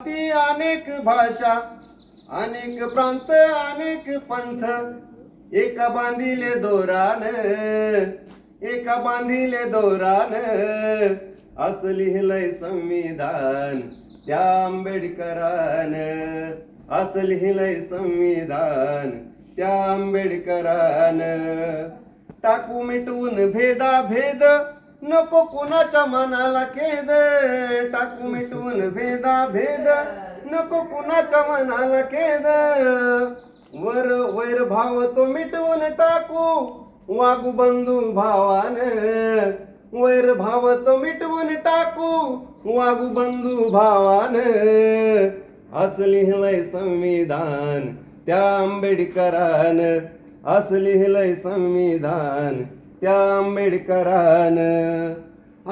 ती अनेक भाषा अनेक प्रांत अनेक पंथ. एका बांधिले दोरान एका बांधिले दोरान. असं लिहिलंय संविधान त्या आंबेडकरान. असं लिहिलंय संविधान त्या आंबेडकरान. टाकू मिटवून भेदा भेद नको कुणाच्या मनाला खेद टाकू मिटवून भेदा भेद नको कुणाच्या मनाला खेद वर वैर भाव तो मिटवून टाकू. वागू बंधू भावान वैर भाव तो मिटवून टाकू. वागू बंधू भावान असं लिहिलंय संविधान त्या आंबेडकरान असं लिहिलंय संविधान. त्या आंबेडकरान.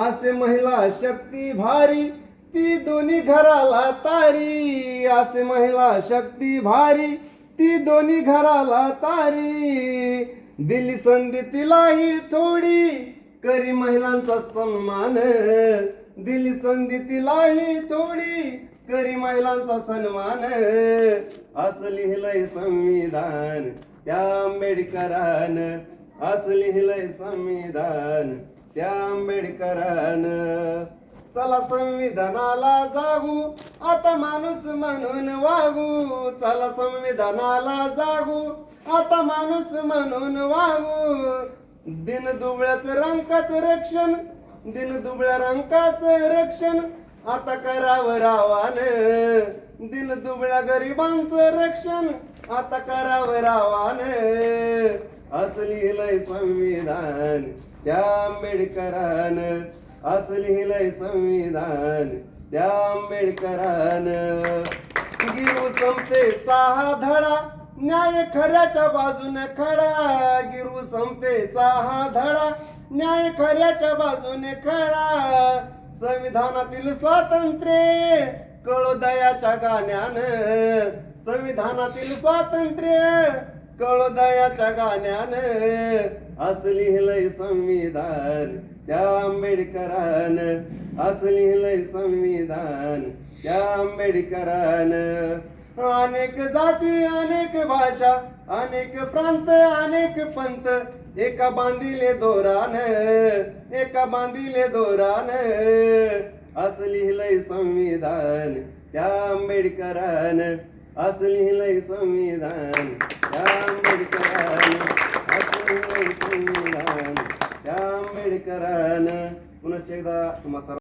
असे महिला शक्ती भारी ती दोन्ही घराला तारी. असे महिला शक्ती भारी ती दोन्ही घराला तारी. दिली संधी तिलाही थोडी करी महिलांचा सन्मान. दिली संधी तिलाही थोडी करी महिलांचा सन्मान. असं लिहिलंय संविधान त्या आंबेडकरान. असं लिहिलंय संविधान त्या आंबेडकरान. चला संविधानाला जागू आता माणूस म्हणून वागू. चला संविधानाला जागू आता माणूस म्हणून वागू. दिन दुबळ्याच रंकाच रक्षण दिन दुबळ्या रंकाच रक्षण आता करावं रावान. दिन दुबळ्या गरिबांचं रक्षण आता करावं रावान. असं लिहिलंय संविधान त्या आंबेडकरान. असं लिहिलंय संविधान त्या आंबेडकरान. गिरू समतेचा हा धडा न्याय खऱ्याच्या बाजूने खडा. गिरू समतेचा हा धडा न्याय खऱ्याच्या बाजूने खडा. संविधानातील स्वातंत्र्य कळो दयाच्या गाण्यानं. संविधानातील स्वातंत्र्य कळोदयाच्या गाण्याने गाण्यानं असं लिहिलंय संविधान त्या आंबेडकरान. असं लिहिलंय संविधान त्या आंबेडकरान. अनेक जाती अनेक भाषा अनेक प्रांत अनेक पंथ. एका बांधिले दोरान एका बांधिले दोरान असं लिहिलंय संविधान त्या आंबेडकरान. असं लिहिलंय संविधान त्या आंबेडकरानं असं लिहिलंय संविधान त्या आंबेडकरानं पुनश्च एकदा तुम्हा सर्व